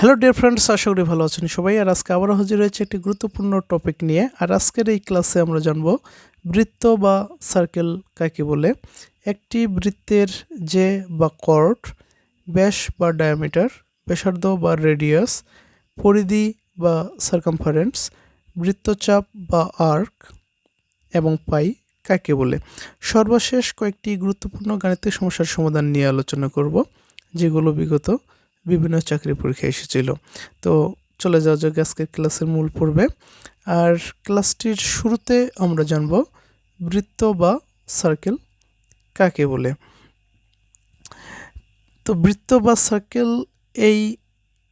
Hello dear friends আশা করি ভালো আছেন সবাই। আর আজকে আবারও হাজির হয়েছে একটি গুরুত্বপূর্ণ টপিক নিয়ে। আর আজকের এই ক্লাসে আমরা জানব বৃত্ত বা সার্কেল কাকে বলে? একটি বৃত্তের যে বা কর্ড ব্যাস বা ডায়ামিটার ব্যাসার্ধ বা রেডিয়াস পরিধি বা সার্কামফারেন্স বৃত্তচাপ বা আর্ক এবং পাই কাকে বলে? সর্বশেষ কয়েকটি গুরুত্বপূর্ণ গাণিতিক সমস্যার সমাধান নিয়ে আলোচনা করব, যেগুলো বিগত বিভিন্ন চাকরি পরীক্ষা এসেছিল। তো চলে যাওয়া যাক আজকের ক্লাসের মূল পর্বে। আর ক্লাসটির শুরুতে আমরা জানব বৃত্ত বা সার্কেল কাকে বলে। তো বৃত্ত বা সার্কেল এই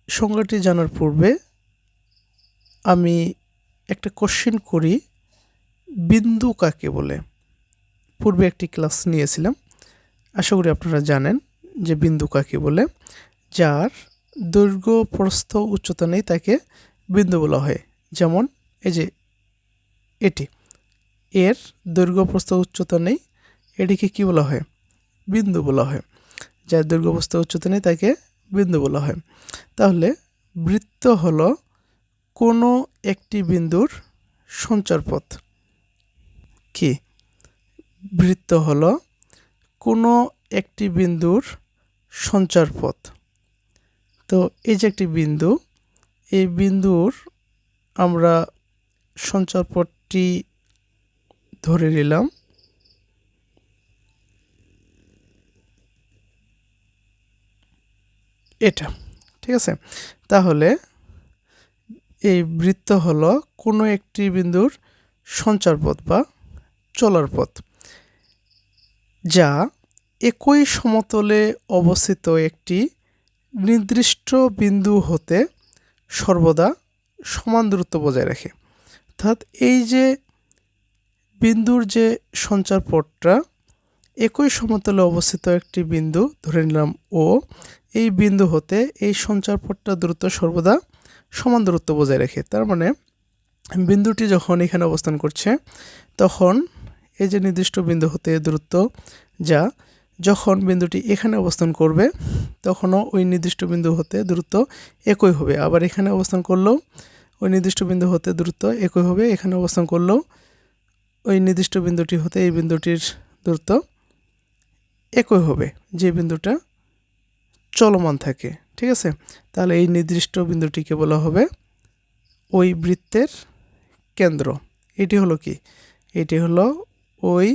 সংজ্ঞাটি জানার পূর্বে আমি একটা কোশ্চেন করি, বিন্দু কাকে বলে? পূর্বে একটি ক্লাস নিয়েছিলাম। আশা করি আপনারা জানেন যে বিন্দু কাকে বলে। যার দৈর্ঘ্য, প্রস্থ, উচ্চতা নেই তাকে বিন্দু বলা হয়। যেমন এই যে এটি। এর দৈর্ঘ্য, প্রস্থ, উচ্চতা নেই, এটিকে কি বলা হয়? বিন্দু বলা হয়। যার দৈর্ঘ্য, প্রস্থ, উচ্চতা নেই তাকে বিন্দু বলা হয়। তাহলে বৃত্ত হলো কোনো একটি বিন্দুর সঞ্চারপথ কি? বৃত্ত হলো কোনো একটি বিন্দুর সঞ্চারপথ তো এই যে একটি বিন্দু, এই বিন্দুর আমরা সঞ্চারপথটি ধরে নিলাম। এটা, ঠিক আছে? তাহলে এই বৃত্ত হলো কোনো একটি বিন্দুর সঞ্চারপথ বা চলার পথ, যা একই সমতলে অবস্থিত একটি নির্দিষ্ট বিন্দু হতে সর্বদা সমান দূরত্ব বজায় রাখে। অর্থাৎ এই যে বিন্দুর যে সঞ্চার পথটা, একই সমতলে অবস্থিত একটি বিন্দু ধরে নিলাম ও এই বিন্দু হতে এই সঞ্চার পথটা দূরত্ব সর্বদা সমান দূরত্ব বজায় রাখে। তার মানে বিন্দুটি যখন এখানে অবস্থান করছে, তখন এই যে নির্দিষ্ট বিন্দু হতে দূরত্ব যা যখন বিন্দুটি এখানে অবস্থান করবে, তখনও ওই নির্দিষ্ট বিন্দু হতে দ্রুত একই হবে। আবার এখানে অবস্থান করলেও ওই নির্দিষ্ট বিন্দু হতে দ্রুত একই হবে। এখানে অবস্থান করলেও ওই নির্দিষ্ট বিন্দুটি হতে এই বিন্দুটির দূরত্ব একই হবে। যে বিন্দুটা চলমান থাকে, ঠিক আছে? তাহলে এই নির্দিষ্ট বিন্দুটিকে বলা হবে ওই বৃত্তের কেন্দ্র। এটি হলো কি? এটি হলো ওই,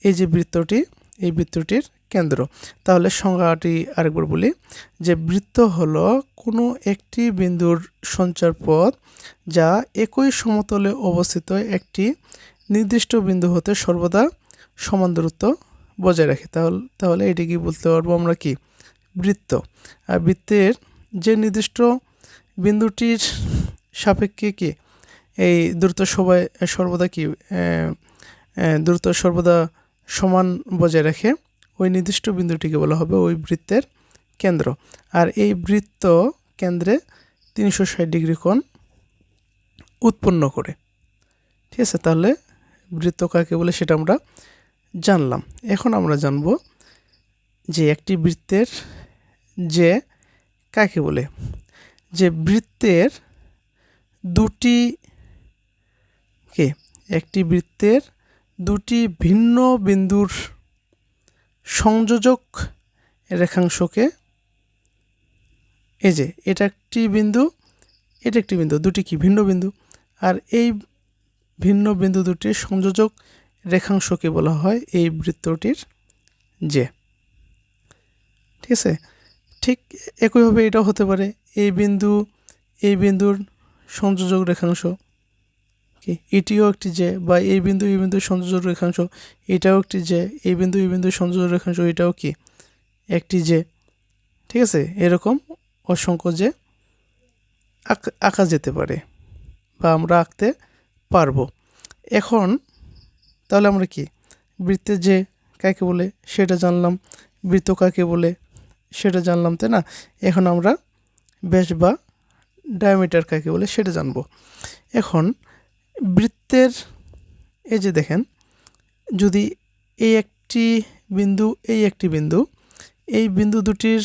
এই যে বৃত্তটি এই বৃত্তটির কেন্দ্র। তাহলে সংজ্ঞাটি আরেকবার বলি যে বৃত্ত হলো কোনো একটি বিন্দুর সঞ্চার পথ যা একই সমতলে অবস্থিত একটি নির্দিষ্ট বিন্দু হতে সর্বদা সমান দূরত্ব বজায় রাখে। তাহলে তাহলে এটি কি বলতে পারব আমরা কি? বৃত্ত। আর বৃত্তের যে নির্দিষ্ট বিন্দুটির সাপেক্ষে কি? এই দ্রুত সবাই, সর্বদা কি? দ্রুত সর্বদা সমান বজায় রাখে ওই নির্দিষ্ট বিন্দুটিকে বলা হবে ওই বৃত্তের কেন্দ্র। আর এই বৃত্ত কেন্দ্রে তিনশো ষাট ডিগ্রি কোণ উৎপন্ন করে। ঠিক আছে, তাহলে বৃত্ত কাকে বলে সেটা আমরা জানলাম। এখন আমরা জানব যে একটি বৃত্তের যে কাকে বলে, যে বৃত্তের দুটি, কে? একটি বৃত্তের দুটি ভিন্ন বিন্দুর সংযোজক রেখাংশকে এই যে এটা একটি বিন্দু, এটা একটি বিন্দু, দুটি কি ভিন্ন বিন্দু? আর এই ভিন্ন বিন্দু দুটির সংযোজক রেখাংশকে বলা হয় এই বৃত্তটির যে। ঠিক আছে? ঠিক একইভাবে এটাও হতে পারে। এই বিন্দু, এই বিন্দুর সংযোজক রেখাংশ কি এটিও একটি যে, বা এই বিন্দু এই বিন্দুর সংযোজক রেখাংশ, এটাও একটি যে এই বিন্দু এই বিন্দুর সংযোজক রেখাংশ, এটাও কি? একটি যে, ঠিক আছে? এরকম অসংখ্য যে আঁকা যেতে পারে বা আমরা আঁকতে পারব। এখন তাহলে আমরা কি? বৃত্তের যে কাকে বলে, সেটা জানলাম। বৃত্ত কাকে বলে, সেটা জানলাম, তাই না? এখন আমরা ব্যাস বা ডায়ামিটার কাকে বলে, সেটা জানব। এখন বৃত্তের, এই যে দেখেন, যদি এই একটি বিন্দু, এই একটি বিন্দু, এই বিন্দু দুটির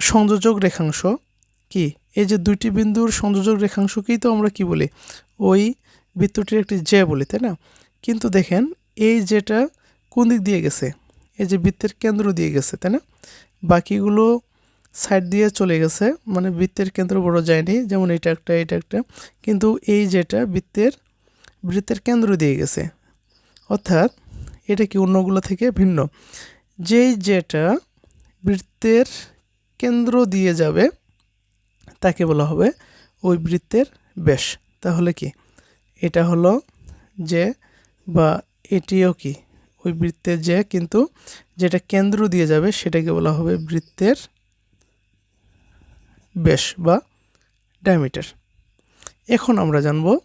সংযোজক রেখাংশ কি? এই যে দুইটি বিন্দুর সংযোজক রেখাংশকেই তো আমরা কি বলি? ওই বৃত্তটির একটি জে বলি, তাই না? কিন্তু দেখেন, এই যেটা কোন দিক দিয়ে গেছে? এই যে বৃত্তের কেন্দ্র দিয়ে গেছে, তাই না? বাকিগুলো সাইড দিয়ে চলে গেছে মানে বৃত্তের কেন্দ্র বড় যায়নি, যেমন এটা একটা এটা একটা, কিন্তু এই যেটা বৃত্তের বৃত্তের কেন্দ্র দিয়ে গেছে। অর্থাৎ এটা কি অন্যগুলো থেকে ভিন্ন? যেই যেটা বৃত্তের কেন্দ্র দিয়ে যাবে, তাকে বলা হবে ওই বৃত্তের ব্যাস। তাহলে কি? এটা হলো যে বা এটিও কি? ওই বৃত্তের যে, কিন্তু যেটা কেন্দ্র দিয়ে যাবে, সেটাকে বলা হবে বৃত্তের ব্যাস বা ডায়ামিটার। এখন আমরা জানব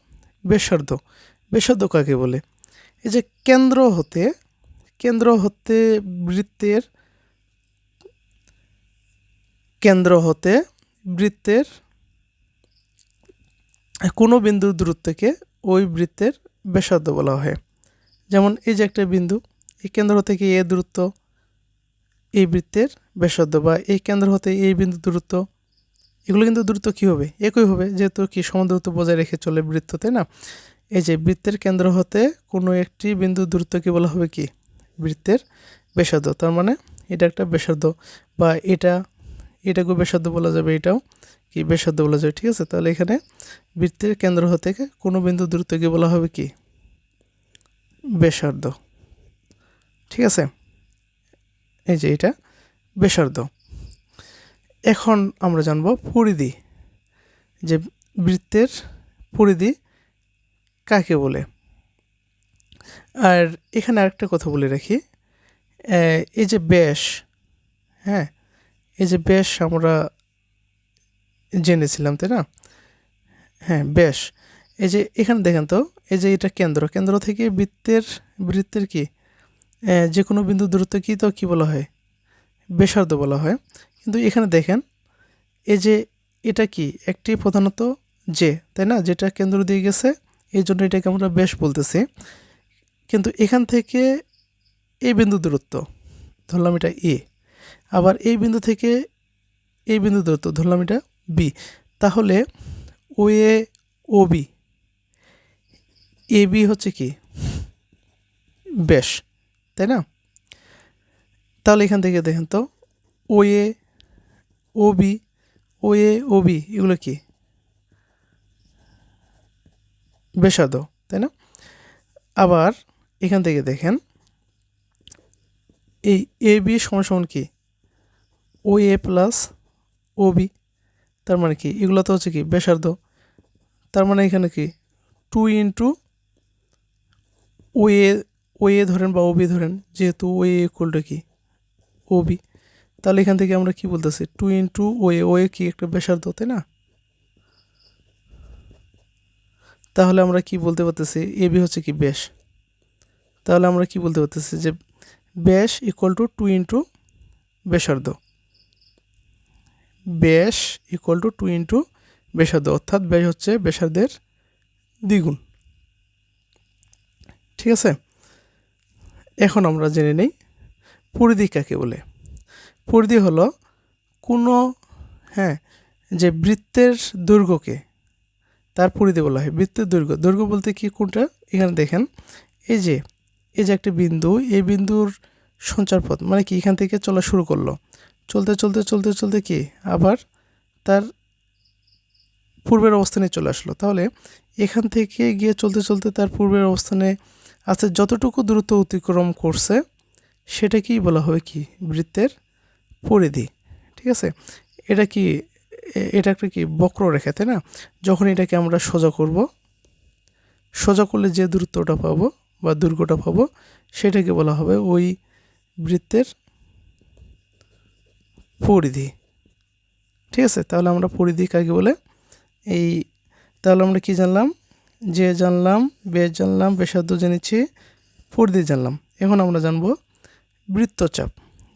ব্যাসার্ধ। ব্যাসার্ধ কাকে বলে? এই যে কেন্দ্র হতে কেন্দ্র হতে বৃত্তের, কেন্দ্র হতে বৃত্তের কোনো বিন্দুর দূরত্বকে ওই বৃত্তের ব্যাসার্ধ বলা হয়। যেমন এই যে একটা বিন্দু, এই কেন্দ্র থেকে এ দূরত্ব? এই বৃত্তের ব্যাসার্ধ বা এই কেন্দ্র হতে এই বিন্দু দূরত্ব? এগুলো কিন্তু দূরত্ব কী হবে? একই হবে, যেহেতু কি সমান দূরত্ব বজায় রেখে চলে বৃত্ত, তাই না? এই যে বৃত্তের কেন্দ্র হতে কোনো একটি বিন্দু দূরত্বকে বলা হবে কি? বৃত্তের ব্যাসার্ধ। তার মানে এটা একটা ব্যাসার্ধ বা এটা এটাকেও ব্যাসার্ধ বলা যাবে, এটাও কি ব্যাসার্ধ বলা যাবে, ঠিক আছে? তাহলে এখানে বৃত্তের কেন্দ্র হতে কোনো বিন্দু দূরত্বকে বলা হবে কি? ব্যাসার্ধ। ঠিক আছে? এই যে এটা ব্যাসার্ধ। এখন আমরা জানব পরিধি, যে বৃত্তের পরিধি কাকে বলে? আর এখানে আরেকটা কথা বলে রাখি এই যে ব্যাস হ্যাঁ এই যে ব্যাস আমরা জেনেছিলাম, তাই না? হ্যাঁ ব্যাস, এই যে এখানে দেখেন তো, এই যে এটা কেন্দ্র কেন্দ্র থেকে বৃত্তের বৃত্তের কি? যে কোনো বিন্দু দূরত্ব কি তো কী বলা হয়? ব্যাসার্ধ বলা হয়। কিন্তু এখানে দেখেন, এই যে এটা কি? একটি প্রধানত যে, তাই না? যেটা কেন্দ্র দিয়ে গেছে, এই জন্য এটাকে আমরা বেশ বলতেছি। কিন্তু এখান থেকে এই বিন্দু দূরত্ব, ধরলাম এটা এ। আবার এই বিন্দু থেকে এই বিন্দু দূরত্ব, ধরলাম এটা বি। তাহলে ও এ, ও বি, এ বি হচ্ছে কি? বেশ, তাই না? তাহলে এখান থেকে দেখেন তো, ও এ ও বি ও এ ও বি এগুলো কি? বেসাদ, তাই না? আবার এখান থেকে দেখেন, এই এ বি সমান সমান কি? ও এ প্লাস ও বি তার মানে কি? এগুলো তো হচ্ছে কি? বেসার্ধ তার মানে এখানে কি? টু ইন্টু ও এ ও এ ধরেন বা ও বি ধরেন, যেহেতু ও এ ইকুয়ালটা কি? ও বি তাহলে এখান থেকে আমরা কি বলতেছি? টু ইন্টু ও এ ও এ কি একটা বেসার্ধ তাই না? তাহলে আমরা কি বলতে পারতেছি? এ বি হচ্ছে কি ব্যাস? তাহলে আমরা কি বলতে পারতেছি যে ব্যাস ইকুয়াল টু টু ইন্টু ব্যাসার্ধ। ব্যাস ইকুয়াল টু টু ইন্টু ব্যাসার্ধ, অর্থাৎ ব্যাস হচ্ছে ব্যাসার্ধের দ্বিগুণ। ঠিক আছে? এখন আমরা জেনে নেই, পরিধি বলে? পরিধি হলো কোনো হ্যাঁ যে বৃত্তের দৈর্ঘ্যকে তার পরিধি বলা হয়, বৃত্তের দৈর্ঘ্য দুর্গ বলতে কি কোনটা? এখানে দেখেন, এই যে এই যে একটা বিন্দু, এই বিন্দুর সঞ্চারপথ মানে কি, এখান থেকে চলা শুরু করল। চলতে চলতে চলতে চলতে কি? আবার তার পূর্বের অবস্থানে চলে আসলো। তাহলে এখান থেকে গিয়ে চলতে চলতে তার পূর্বের অবস্থানে আছে যতটুকু দূরত্ব অতিক্রম করছে, সেটাকেই বলা হবে কি? বৃত্তের পরিধি ঠিক আছে? এটা কি, এটা একটা কি বক্ররেখা তাই না? যখন এটাকে আমরা সোজা করব, সোজা করলে যে দূরত্বটা পাবো বা দুর্গটা পাবো, সেটাকে বলা হবে ওই বৃত্তের পরিধি। ঠিক আছে? তাহলে আমরা পরিধি কাকে বলে? এই, তাহলে আমরা কি জানলাম? যে জানলাম, বেশ জানলাম বেসাদ্য জেনেছি পরিধি জানলাম। এখন আমরা জানব বৃত্তচাপ,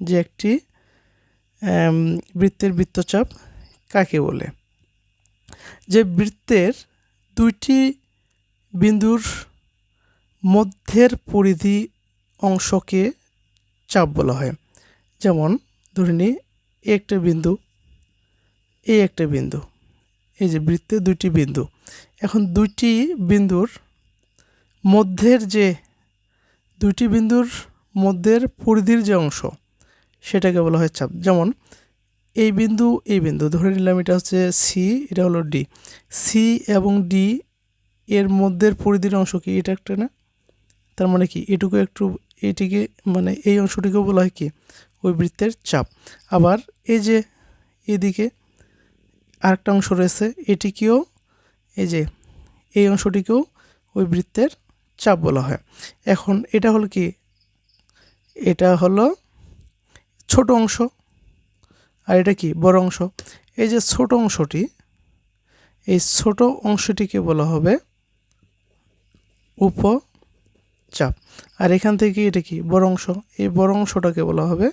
যে একটি বৃত্তের বৃত্তচাপ কাকে বলে? যে বৃত্তের দুইটি বিন্দুর মধ্যের পরিধি অংশকে চাপ বলা হয়। যেমন, ধরে নিই একটা বিন্দু এই একটা বিন্দু, এই যে বৃত্তে দুইটি বিন্দু। এখন দুইটি বিন্দুর মধ্যের যে, দুইটি বিন্দুর মধ্যের পরিধির যে অংশ সেটাকে বলা হয় চাপ। যেমন, এই বিন্দু এই বিন্দু, ধরে নিলাম এটা হচ্ছে সি এটা হলো ডি সি এবং ডি এর মধ্যের পরিধির অংশ কি? এটা একটা না? তার মানে কি? এটুকু একটু এটিকে মানে এই অংশটিকেও বলা হয় কি? ওই বৃত্তের চাপ। আবার এই যে এদিকে আরেকটা অংশ রয়েছে, এটিকেও এই যে এই অংশটিকেও ওই বৃত্তের চাপ বলা হয়। এখন এটা হলো কি? এটা হলো ছোট অংশ। আর এটা কি? বড় অংশ। এই যে ছোট অংশটি, এই ছোট অংশটিকে বলা হবে উপচাপ। আর এখান থেকে এটা কি? বড় অংশ। এই বড় অংশটাকে বলা হবে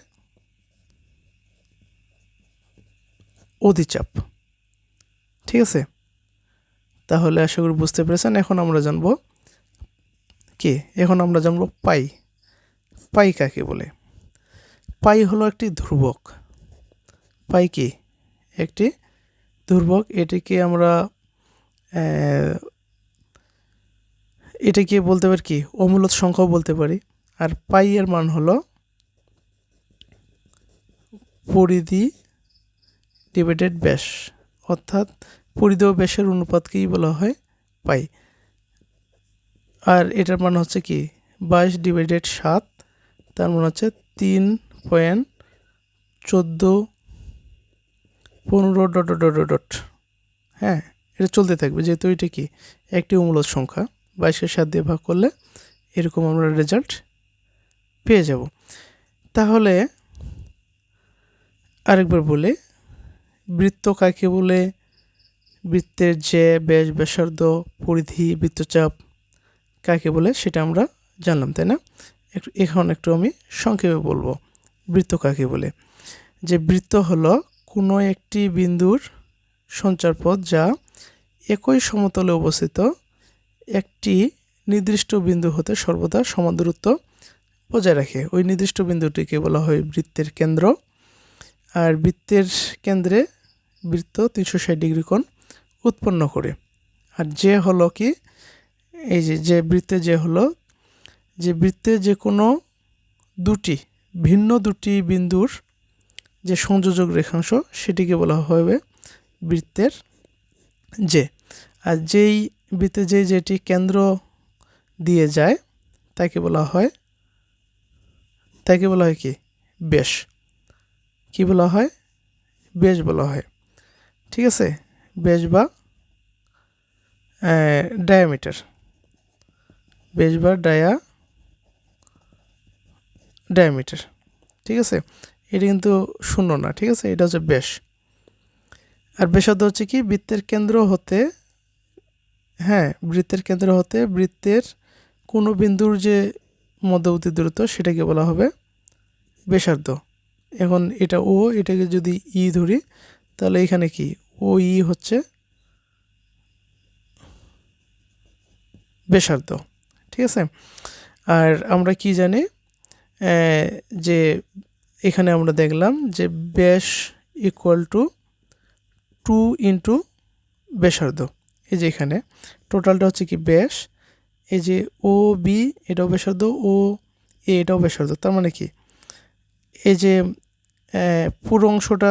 অধিচাপ। ঠিক আছে? তাহলে আশা করি বুঝতে পেরেছেন। এখন আমরা জানব কি? এখন আমরা জানব পাই। পাই কাকে বলে? পাই হলো একটি ধ্রুবক। পাই কি? একটি ধ্রুবক। এটিকে আমরা এটাকে বলতে পারি কি? অমূলত সংখ্যাও বলতে পারি। আর পাই এর মান হলো পরিধি ডিভাইডেড ব্যাস। অর্থাৎ পরিধি ও ব্যাসের অনুপাতকেই বলা হয় পাই। আর এটার মান হচ্ছে কি? বাইশ ডিভাইডেড সাত, তার মানে হচ্ছে তিন পয়েন্ট চোদ্দ পনেরো ডট ডট ডট ডট হ্যাঁ এটা চলতে থাকবে, যেহেতু এটা কি? একটি মূলত সংখ্যা। বাইশের সাত দিয়ে ভাগ করলে এরকম আমরা রেজাল্ট পেয়ে যাব। তাহলে আরেকবার বলে, বৃত্ত কাকে বলে? বৃত্তের যে ব্যাস ব্যাসার্ধ পরিধি বৃত্তচাপ কাকে বলে সেটা আমরা জানলাম, তাই না? একটু, এখন একটু আমি সংক্ষেপে বলব। বৃত্ত কাকে বলে? যে বৃত্ত হলো কোনো একটি বিন্দুর সঞ্চারপথ যা একই সমতলে অবস্থিত একটি নির্দিষ্ট বিন্দু হতে সর্বদা সমান দূরত্ব বজায় রাখে। ওই নির্দিষ্ট বিন্দুটিকে বলা হয় বৃত্তের কেন্দ্র। আর বৃত্তের কেন্দ্রে বৃত্ত তিনশো ষাট ডিগ্রি কোণ উৎপন্ন করে। আর যে হলো কি? এই যে যে বৃত্তে যে হলো, যে বৃত্তে যে কোনো দুটি ভিন্ন দুটি বিন্দুর যে সংযোজক রেখাংশ, সেটিকে বলা হবে বৃত্তের যে আর যেই বৃত্তে যে যেটি কেন্দ্র দিয়ে যায়, তাকে বলা হয়, তাকে বলা হয় কি? বেশ। কি বলা হয়? বেশ বলা হয়। ঠিক আছে? বেশ বা ডায়ামিটার বেশ বা ডায়া ডায়ামিটার ঠিক আছে? এটা কিন্তু শূন্য না, ঠিক আছে? এটা হচ্ছে বেশ আর ব্যাসার্ধ হচ্ছে কি? বৃত্তের কেন্দ্র হতে হ্যাঁ বৃত্তের কেন্দ্র হতে বৃত্তের কোনো বিন্দুর যে মধ্যবর্তী দূরত্ব, সেটাকে বলা হবে ব্যাসার্ধ। এখন এটা ও এটাকে যদি ই ধরি, তাহলে এখানে কি? ও ই হচ্ছে ব্যাসার্ধ, ঠিক আছে? আর আমরা কি জানি? যে এখানে আমরা দেখলাম যে ব্যাস ইকুয়াল টু টু ইন্টু ব্যাসার্ধ। এই যে এখানে টোটালটা হচ্ছে কি ব্যাস, এই যে ও বি এটাও ব্যাসার্ধ ও এ এটাও ব্যাসার্ধ। তার মানে কি? এই যে পুরো অংশটা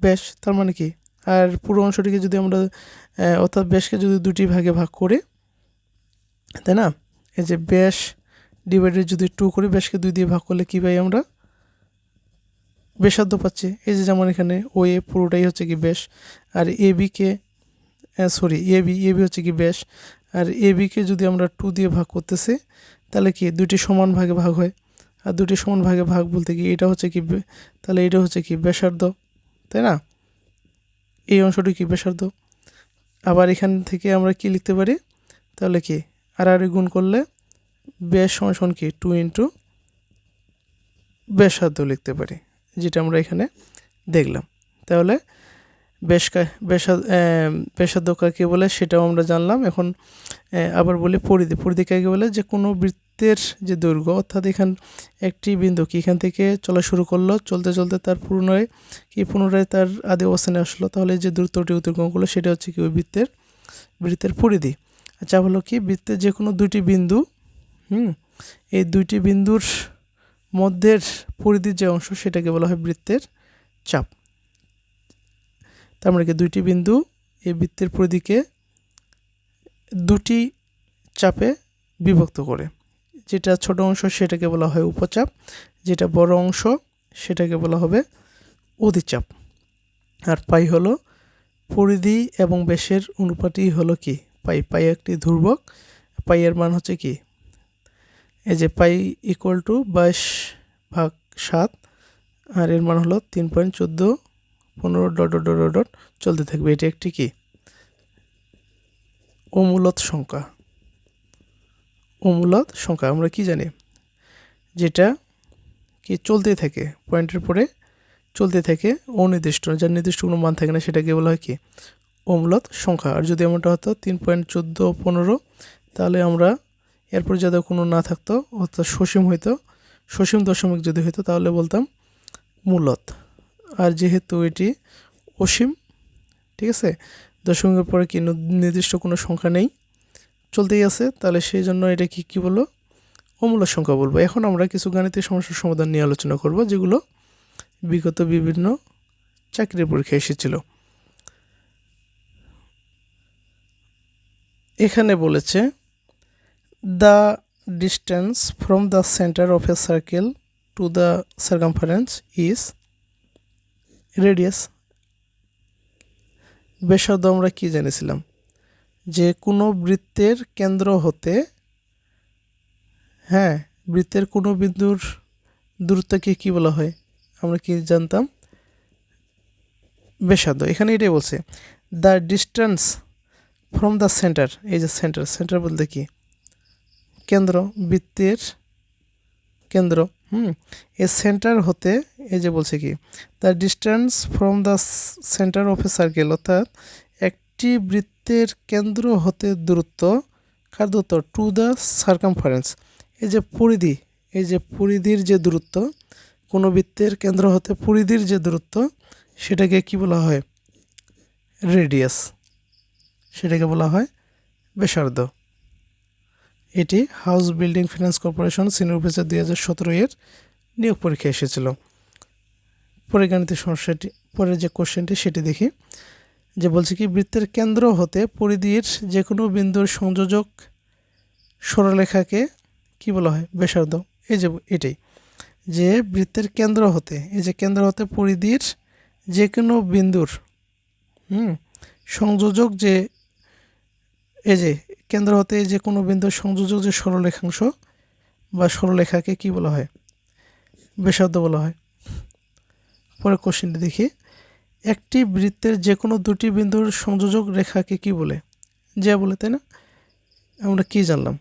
ব্যাস, তার মানে কি? আর পুরো অংশটিকে যদি আমরা অর্থাৎ ব্যাসকে যদি দুটি ভাগে ভাগ করি, তাই না? এই যে ব্যাস ডিভাইডেড যদি টু করি ব্যাসকে দুই দিয়ে ভাগ করলে কী পাই আমরা? ব্যাসার্ধ পাচ্ছি। এই যে যেমন এখানে ও এ পুরোটাই হচ্ছে কি ব্যাস আর A bike sorry A B A B হচ্ছে কি ব্যাস আর এ বিকে যদি আমরা টু দিয়ে ভাগ করতেছি, তাহলে কি দুটি সমান ভাগে ভাগ হয়? আর দুটি সমান ভাগে ভাগ বলতে কি এটা হচ্ছে কি তাহলে এটা হচ্ছে কি ব্যাসার্ধ তাই না? এই অংশটি কি ব্যাসার্ধ আবার এখান থেকে আমরা কি লিখতে পারি? তাহলে কি, আর আর গুণ করলে ব্যাস সমান কি টু ইন্টু ব্যাসার্ধ লিখতে পারি, যেটা আমরা এখানে দেখলাম। তাহলে বেশ ব্যাসার্ধ কাকে বলে সেটাও আমরা জানলাম। এখন আবার বলি পরিধি পরিধি কাকে বলে? যে কোনো বৃত্তের যে দৈর্ঘ্য, অর্থাৎ এখান, একটি বিন্দু কি এখান থেকে চলা শুরু করল, চলতে চলতে তার পুনরায়, কি পুনরায় তার আদি অবস্থানে আসলো? তাহলে যে দূরত্বটি অতিক্রম করল, সেটা হচ্ছে কি ওই বৃত্তের বৃত্তের পরিধি। আচ্ছা হলো কি? বৃত্তের যে কোনো দুটি বিন্দু হুম, এই দুইটি বিন্দুর মধ্যের পরিধির যে অংশ সেটাকে বলা হয় বৃত্তের চাপ। তার মানে কি দুইটি বিন্দু এই বৃত্তের পরিধিকে দুটি চাপে বিভক্ত করে। যেটা ছোট অংশ সেটাকে বলা হয় উপচাপ, যেটা বড় অংশ সেটাকে বলা হবে অধিচাপ। আর পাই হলো পরিধি এবং বেশের অনুপাতই হলো কি? পাই পাই একটি ধ্রুবক পাইয়ের মান হচ্ছে কি? এই যে পাই ইকুয়াল টু বাইশ ভাগ সাত, আর এর মান হলো তিন পয়েন্ট চোদ্দ পনেরো ডট ডট ডট ডট চলতে থাকবে। এটি একটি কি? অমূলত সংখ্যা। অমূলত সংখ্যা। আমরা কি জানি? যেটা কি চলতে থাকে, পয়েন্টের পরে চলতে থাকে অনির্দিষ্ট। যার নির্দিষ্ট কোনো মান থাকে না, সেটাকে বলা হয় কি? অমূলত সংখ্যা। আর যদি এমনটা হতো তিন পয়েন্ট চোদ্দ পনেরো, তাহলে আমরা এরপর যাদের কোনো না থাকতো, অর্থাৎ সসীম হইতো, সসীম দশমিক যদি হইতো, তাহলে বলতাম মূলত। আর যেহেতু এটি অসীম, ঠিক আছে? দশমিকের পরে কি নির্দিষ্ট কোনো সংখ্যা নেই, চলতেই আছে, তাহলে সেই জন্য এটা কি কী বলব? অমূল্য সংখ্যা বলব। এখন আমরা কিছু গাণিতিক সমস্যার সমাধান নিয়ে আলোচনা করব, যেগুলো বিগত বিভিন্ন চাকরির পরীক্ষায় এসেছিল। এখানে বলেছে the distance from the centre of a circle to the circumference is radius ব্যাসার্ধ আমরা কি জেনেছিলাম? যে কোনো বৃত্তের কেন্দ্র হতে হ্যাঁ বৃত্তের কোনো বিন্দুর দূরত্বকে কি বলা হয়? আমরা কি জানতাম? ব্যাসার্ধ এখানে এটাই বলছে the distance from the centre এই যে সেন্টার সেন্টার বলতে কি? কেন্দ্র, বৃত্তের কেন্দ্র। হুম, এ সেন্টার হতে এই যে বলছে কি, the distance from the centre of a circle, অর্থাৎ একটি বৃত্তের কেন্দ্র হতে দূরত্ব, কার দূরত্ব? টু দ্য সার্কামফারেন্স এই যে পরিধি, এই যে পরিধির যে দূরত্ব, কোনো বৃত্তের কেন্দ্র হতে পরিধির যে দূরত্ব, সেটাকে কি বলা হয়? রেডিয়াস। সেটাকে বলা হয় বেসার্ধ। এটি house building finance corporation senior officer দুই হাজার সতেরো এর নিয়োগ পরীক্ষা এসেছিল। পরে গাণিতিক সমস্যাটি পরের যে কোশ্চেনটি সেটি দেখি, যে বলছে কি, বৃত্তের কেন্দ্র হতে পরিধির যে কোনো বিন্দুর সংযোজক সরলেখাকে কি বলা হয়? ব্যাসার্ধ। এই যে এটাই, যে বৃত্তের কেন্দ্র হতে, এই যে কেন্দ্র হতে পরিধির যে কোনো বিন্দুর, হুম, সংযোজক যে, এই যে কেন্দ্র হতে যে কোনো বিন্দুর সংযোজক যে সরলেখাংশ বা সরলেখাকে কি বলা হয়? ব্যাসার্ধ বলা হয়। পরে কোশ্চেনটি দেখি। একটি বৃত্তের যে কোনো দুটি বিন্দুর সংযোজক রেখাকে কি বলে? যা বলে, তাই না? আমরা কি জানলাম?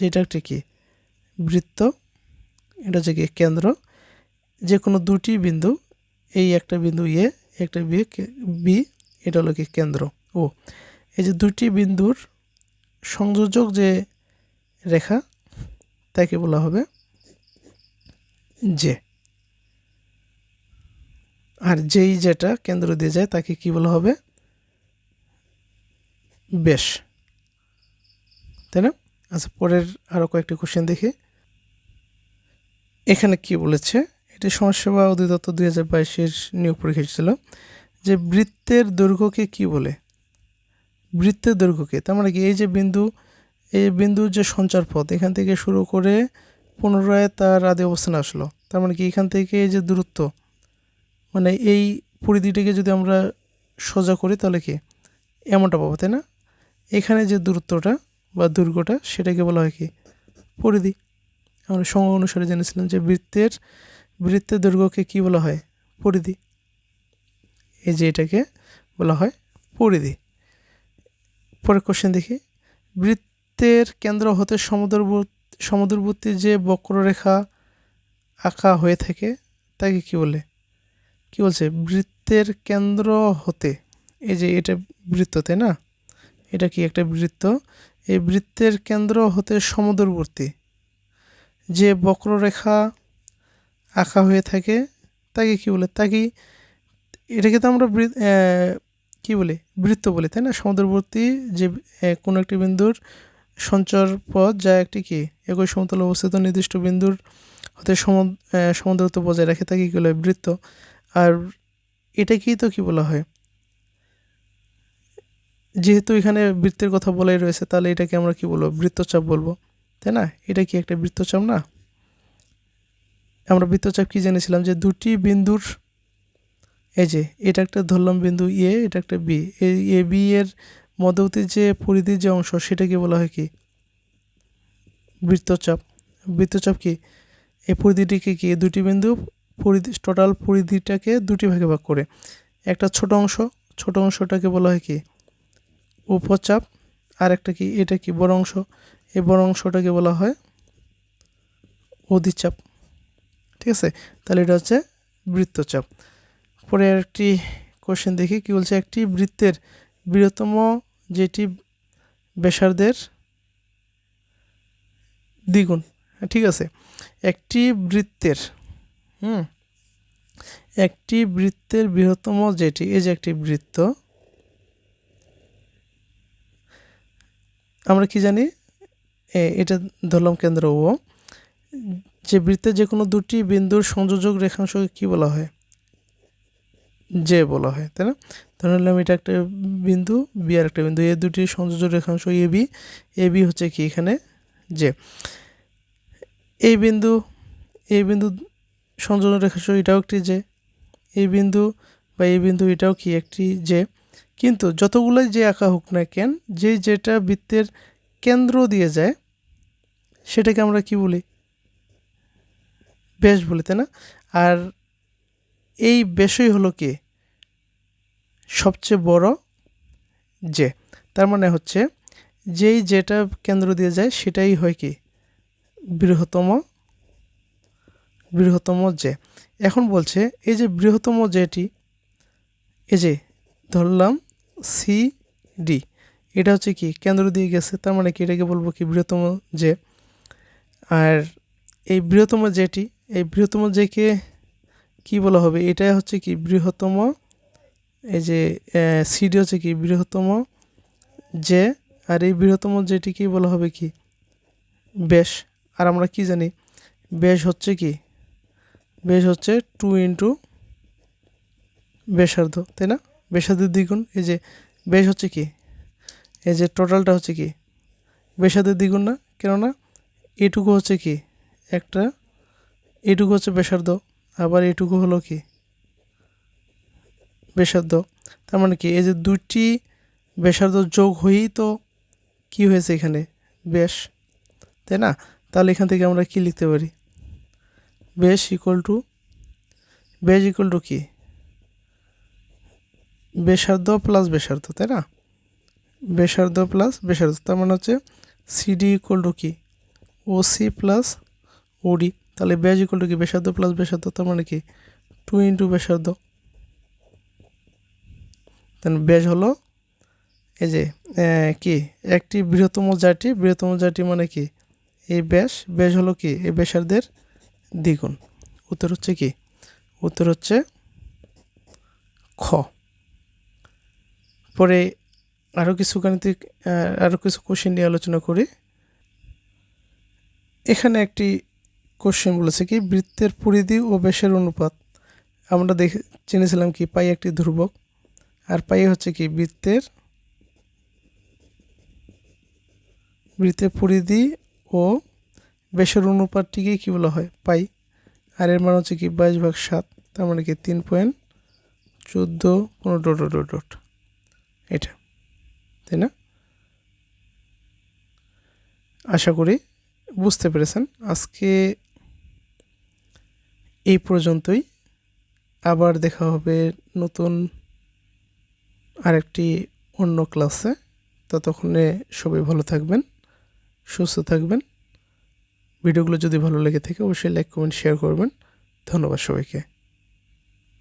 যে এটা একটা কি? বৃত্ত। এটা হচ্ছে কি? কেন্দ্র। যে কোনো দুটি বিন্দু, এই একটা বিন্দু এ, একটা বি বি, এটা হলো কি? কেন্দ্র। ও, এই যে দুটি বিন্দুর সংযোজক যে রেখা, তাকে বলা হবে যে। আর যেই যেটা কেন্দ্র দিয়ে যায়, তাকে কি বলা হবে? বেশ। তাই না? আচ্ছা পরের আরও কয়েকটি কোশ্চেন দেখি। এখানে কি বলেছে? এটি সমাজসেবা অধিদপ্তর দুই হাজার বাইশের নিয়োগ পরীক্ষা ছিল যে বৃত্তের দৈর্ঘ্যকে কি বলে? বৃত্তের দৈর্ঘ্যকে, তার মানে কি এই যে বিন্দু, এই বিন্দুর যে সঞ্চার পথ এখান থেকে শুরু করে পুনরায় তার আদি অবস্থানে আসলো। তার মানে কি এখান থেকে এই যে দূরত্ব মানে এই পরিধিটাকে যদি আমরা সোজা করি তাহলে কি এমনটা পাবো, তাই না? এখানে যে দূরত্বটা বা দৈর্ঘ্যটা, সেটাকে বলা হয় কি পরিধি। আমরা সঙ্গ অনুসারে জেনেছিলাম যে বৃত্তের বৃত্তের দৈর্ঘ্যকে কি বলা হয়? পরিধি। এই যে এটাকে বলা হয় পরিধি। পরের কোশ্চেন দেখি। বৃত্তের কেন্দ্র হতে সমুদ্রবর্তী সমুদ্রবর্তী যে বক্ররেখা আঁকা হয়ে থাকে, তাকে কি বলে? কি বলছে? বৃত্তের কেন্দ্র হতে। এই যে এটা বৃত্ত, তাই না? এটা কি একটা বৃত্ত? এই বৃত্তের কেন্দ্র হতে সমুদ্রবর্তী যে বক্ররেখা আঁকা হয়ে থাকে, তাকে কি বলে? তাকে এটাকে তো আমরা কি বলি? বৃত্ত বলি তাই না? সমুদ্রবর্তী যে কোনো একটি বিন্দুর সঞ্চার পথ যা একটি কি? একই সমতলে অবস্থিত নির্দিষ্ট বিন্দুর হতে সম- আহ, বজায় রাখে তাকে কি বলে? বৃত্ত। আর এটাকেই তো কি বলা হয়? যেহেতু এখানে বৃত্তের কথা বলাই রয়েছে তাহলে এটাকে আমরা কি বলব? বৃত্তচাপ বলব তাই না? এটা কি একটা বৃত্তচাপ না? আমরা বৃত্তচাপ কি জেনেছিলাম? যে দুটি বিন্দুর এই যে, এটা একটা ধরলাম বিন্দু এ, এটা একটা বি। এই, এ, বি এর মধ্যবর্তী যে পরিধির যে অংশ, সেটাকে বলা হয় কি? বৃত্তচাপ। বৃত্তচাপ কি? এই পরিধিটিকে কি? দুটি বিন্দু পরিধি টোটাল পরিধিটাকে দুটি ভাগে ভাগ করে। একটা ছোট অংশ, ছোট অংশটাকে বলা হয় কি? উপচাপ। আর একটা কি? এটা কি? বড় অংশ। এই বড় অংশটাকে বলা হয় অধিচাপ। ঠিক আছে? তাহলে এটা হচ্ছে বৃত্তচাপ। পরে একটি কোশ্চেন দেখি কি বলছে? একটি বৃত্তের বৃহত্তম যেটি ব্যাসার্ধের দ্বিগুণ। হ্যাঁ, ঠিক আছে। একটি বৃত্তের হুম? একটি বৃত্তের বৃহত্তম যেটি এই যে একটি বৃত্ত। আমরা কি জানি? এটা ধরলাম কেন্দ্র ও। যে বৃত্তের যে কোনো দুটি বিন্দুর সংযোজক রেখাংশকে কি বলা হয়? যে বলা হয়, তাই না? ধরে নিলাম এটা একটা বিন্দু বি আর একটা বিন্দু, এ দুটি সংযোজক রেখাংশ, এ বি এ বি হচ্ছে কি এখানে? যে এই বিন্দু এই বিন্দু সংযোজন রেখাংশ এটাও একটি যে এই বিন্দু বা এই বিন্দু এটাও কি একটি যে কিন্তু যতগুলোই যে আঁকা হোক না কেন, যে যেটা বৃত্তের কেন্দ্র দিয়ে যায়, সেটাকে আমরা কি বলি? ব্যাস বলি, তাই না? আর এই ব্যাসই হলো কি? সবচেয়ে বড় যে, তার মানে হচ্ছে যেই যেটা কেন্দ্র দিয়ে যায় সেটাই হয় কি? বৃহত্তম বৃহত্তম যে। এখন বলছে, এই যে বৃহত্তম যেটি, এই যে ধরলাম সি ডি এটা হচ্ছে কি কেন্দ্র দিয়ে গেছে, তার মানে কি এটাকে বলব কি বৃহত্তম যে। আর এই বৃহত্তম যেটি, এই বৃহত্তম যেকে কি বলা হবে? এটা হচ্ছে কি বৃহত্তম এই যে সিডি হচ্ছে কি? বৃহত্তম যে, আর এই বৃহত্তম যেটি কি বলা হবে কি? বেশ। আর আমরা কি জানি? বেশ হচ্ছে কি? বেশ হচ্ছে টু ইন্টু ব্যাসার্ধ, তাই না? ব্যাসার্ধের দ্বিগুণ। এই যে, বেশ হচ্ছে কি? এই যে টোটালটা হচ্ছে কি? ব্যাসার্ধের দ্বিগুণ না? কেননা এটুকু হচ্ছে কি? একটা, এটুকু হচ্ছে ব্যাসার্ধ, আবার এটুকু হলো কি? ব্যাসার্ধ তার মানে কি? এই যে দুটি ব্যাসার্ধ যোগ হয়েই তো কি হয়েছে এখানে? ব্যাস তাই না? তাহলে এখান থেকে আমরা কি লিখতে পারি? ব্যাস ইকুয়াল টু ব্যাস ইকুয়াল টু কি? ব্যাসার্ধ প্লাস ব্যাসার্ধ তাই না? ব্যাসার্ধ প্লাস ব্যাসার্ধ তার মানে হচ্ছে সিডি ইকুয়াল টু কি? ও সি প্লাস ওডি তাহলে ব্যাস ইকুয়াল টু কি? ব্যাসার্ধ প্লাস ব্যাসার্ধ তার মানে কি? টু ইন্টু ব্যাসার্ধ ব্যাস হলো। এই যে কি? একটি বৃহত্তম জাতি বৃহত্তম জাতি মানে কি? এই ব্যাস ব্যাস হলো কি? এই ব্যাসার্ধের দ্বিগুণ। উত্তর হচ্ছে কি? উত্তর হচ্ছে খ। পরে আরও কিছু গাণিতিক আরও কিছু কোশ্চেন নিয়ে আলোচনা করি। এখানে একটি কোশ্চেন বলেছে কি? বৃত্তের পরিধি ও ব্যাসের অনুপাত। আমরা দেখে চিনেছিলাম কি? পাই একটি ধ্রুবক। আর পাই হচ্ছে কি বৃত্তের বৃত্তের পরিধি ও ব্যাসের অনুপাতটিকে কী বলা হয়? পাই। আর এর মান হচ্ছে কি বাইশ ভাগ সাত, তার মানে কি তিন পয়েন্ট চোদ্দ ডট ডট ডট ডট। এটা, তাই না? আশা করি বুঝতে পেরেছেন। আজকে এই পর্যন্তই। আবার দেখা হবে নতুন আরেকটি অন্য ক্লাসে। ততক্ষণে সবাই ভালো থাকবেন, সুস্থ থাকবেন। ভিডিওগুলো যদি ভালো লেগে থাকে, অবশ্যই লাইক, কমেন্ট শেয়ার করবেন। ধন্যবাদ সবাইকে।